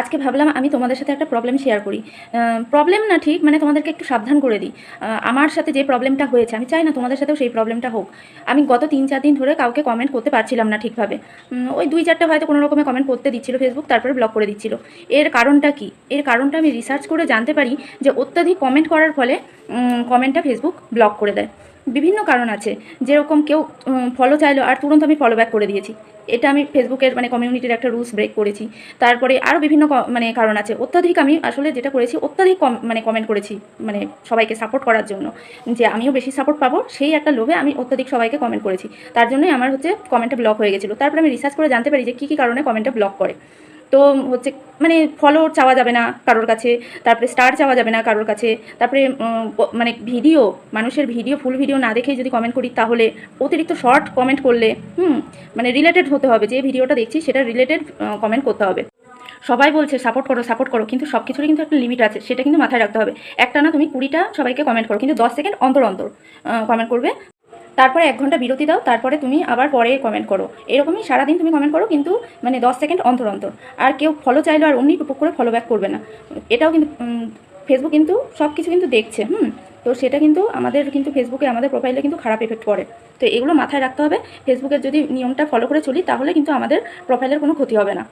আজকে ভাবলাম আমি তোমাদের সাথে একটা প্রবলেম শেয়ার করি। প্রবলেম না ঠিক মানে তোমাদেরকে একটু সাবধান করে দিই। আমার সাথে যে প্রবলেমটা হয়েছে, আমি চাই না তোমাদের সাথেও সেই প্রবলেমটা হোক। আমি গত তিন চার দিন ধরে কাউকে কমেন্ট করতে পারছিলাম না ঠিকভাবে। ওই দুই চারটা হয়তো কোনো রকমে কমেন্ট করতে দিচ্ছিল ফেসবুক তারপরে ব্লক করে দিচ্ছিল। এর কারণটা কি? এর কারণটা আমি রিসার্চ করে জানতে পারি যে অত্যাধিক কমেন্ট করার ফলে কমেন্টটা ফেসবুক ব্লক করে দেয়। বিভিন্ন কারণ আছে। যেরকম কেউ ফলো চাইলো আর তুরন্ত আমি ফলো ব্যাক করে দিয়েছি। এটা আমি ফেসবুকের মানে কমিউনিটির একটা রুলস ব্রেক করেছি। তারপরে আরও বিভিন্ন মানে কারণ আছে। অত্যাধিক আমি আসলে যেটা করেছি, অত্যাধিক কম মানে কমেন্ট করেছি মানে সবাইকে সাপোর্ট করার জন্য। যে আমিও বেশি সাপোর্ট পাবো, সেই একটা লোভে আমি অত্যাধিক সবাইকে কমেন্ট করেছি। তার জন্যই আমার হচ্ছে কমেন্টটা ব্লক হয়ে গেছিল। তারপরে আমি রিসার্চ করে জানতে পারি যে কী কী কারণে কমেন্টটা ব্লক করে। তো হচ্ছে মানে ফলো চাওয়া যাবে না কারোর কাছে, তারপরে স্টার চাওয়া যাবে না কারোর কাছে, তারপরে মানে ভিডিও মানুষের ভিডিও ফুল ভিডিও না দেখেই যদি কমেন্ট করি তাহলে অতিরিক্ত শর্ট কমেন্ট করলে, হুম মানে রিলেটেড হতে হবে, যে ভিডিওটা দেখছি সেটা রিলেটেড কমেন্ট করতে হবে। সবাই বলছে সাপোর্ট করো সাপোর্ট করো। কিন্তু সব কিছুরই কিন্তু একটা লিমিট আছে, সেটা কিন্তু মাথায় রাখতে হবে। একটা না তুমি কুড়িটা সবাইকে কমেন্ট করো, কিন্তু দশ সেকেন্ড অন্তর অন্তর কমেন্ট করবে। তারপরে এক ঘণ্টা বিরতি দাও, তারপরে তুমি আবার পরে কমেন্ট করো। এরকমই সারাদিন তুমি কমেন্ট করো, কিন্তু মানে দশ সেকেন্ড অন্তর অন্তর। আর কেউ ফলো চাইলো আর অমনি টুপুক করে ফলো ব্যাক করবে না। এটাও কিন্তু ফেসবুক কিন্তু সব কিছু কিন্তু দেখছে, হুম? তো সেটা কিন্তু আমাদের কিন্তু ফেসবুকে আমাদের প্রোফাইলে কিন্তু খারাপ এফেক্ট পড়ে। তো এগুলো মাথায় রাখতে হবে। ফেসবুকের যদি নিয়মটা ফলো করে চলি, তাহলে কিন্তু আমাদের প্রোফাইলের কোনো ক্ষতি হবে না।